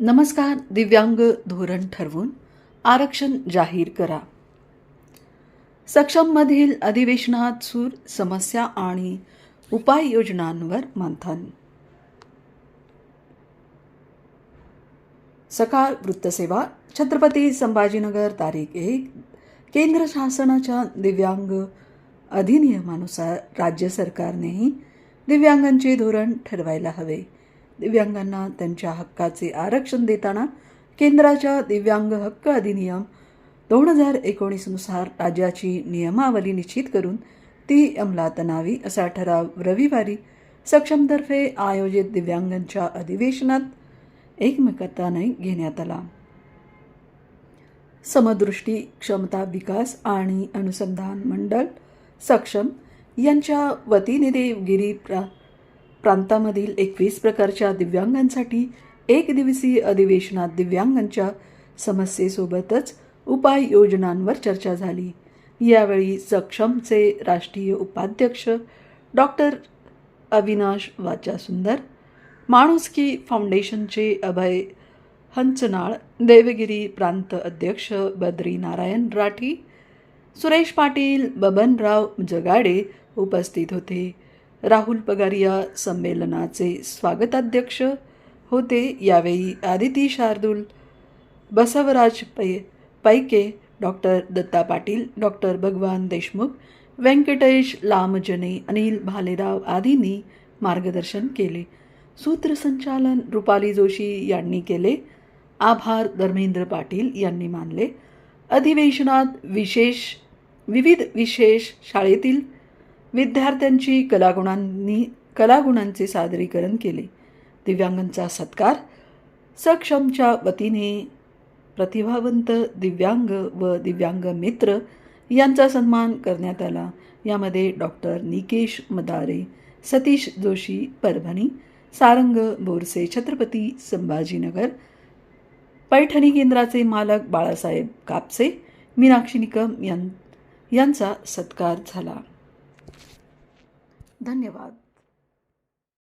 नमस्कार दिव्यांग धोरण ठरवून आरक्षण जाहीर करा. सक्षममधील अधिवेशनात सूर समस्या आणि उपाययोजनांवर मंथन. सकाळ वृत्तसेवा छत्रपती संभाजीनगर तारीख एक केंद्र शासनाच्या दिव्यांग अधिनियमानुसार राज्य सरकारनेही दिव्यांगांचे धोरण ठरवायला हवे. दिव्यांगांना त्यांच्या हक्काचे आरक्षण देताना केंद्राच्या दिव्यांग हक्क अधिनियम दोन हजार एकोणीसनुसार राज्याची नियमावली निश्चित करून ती अंमलात आणावी असा ठराव रविवारी सक्षमतर्फे आयोजित दिव्यांगांच्या अधिवेशनात एकमताने घेण्यात आला. समदृष्टी क्षमता विकास आणि अनुसंधान मंडळ सक्षम यांच्या वतीने देवगिरी प्रा प्रांतामधील एकवीस प्रकारच्या दिव्यांगांसाठी एक दिवसीय अधिवेशनात दिव्यांगांच्या समस्येसोबतच उपाययोजनांवर चर्चा झाली. यावेळी सक्षमचे राष्ट्रीय उपाध्यक्ष डॉक्टर अविनाश वाचासुंदर माणुसकी फाउंडेशनचे अभय हंचनाळ देवगिरी प्रांत अध्यक्ष बद्री नारायण राठी सुरेश पाटील बबनराव जगाडे उपस्थित होते. राहुल पगारिया संमेलनाचे स्वागताध्यक्ष होते. यावेळी आदिती शार्दूल बसवराज पै पैके डॉक्टर दत्ता पाटील डॉक्टर भगवान देशमुख व्यंकटेश लामजने अनिल भालेराव आदींनी मार्गदर्शन केले. सूत्रसंचालन रुपाली जोशी यांनी केले. आभार धर्मेंद्र पाटील यांनी मानले. अधिवेशनात विशेष विविध विशेष शाळेतील विद्यार्थ्यांची कलागुणांनी कलागुणांचे सादरीकरण केले. दिव्यांगांचा सत्कार सक्षमच्या वतीने प्रतिभावंत दिव्यांग व दिव्यांग मित्र यांचा सन्मान करण्यात आला. यामध्ये डॉक्टर निकेश मदारे सतीश जोशी परभणी सारंग बोरसे छत्रपती संभाजीनगर पैठणी केंद्राचे मालक बाळासाहेब कापसे मीनाक्षी निकम यां यांचा सत्कार झाला. धन्यवाद.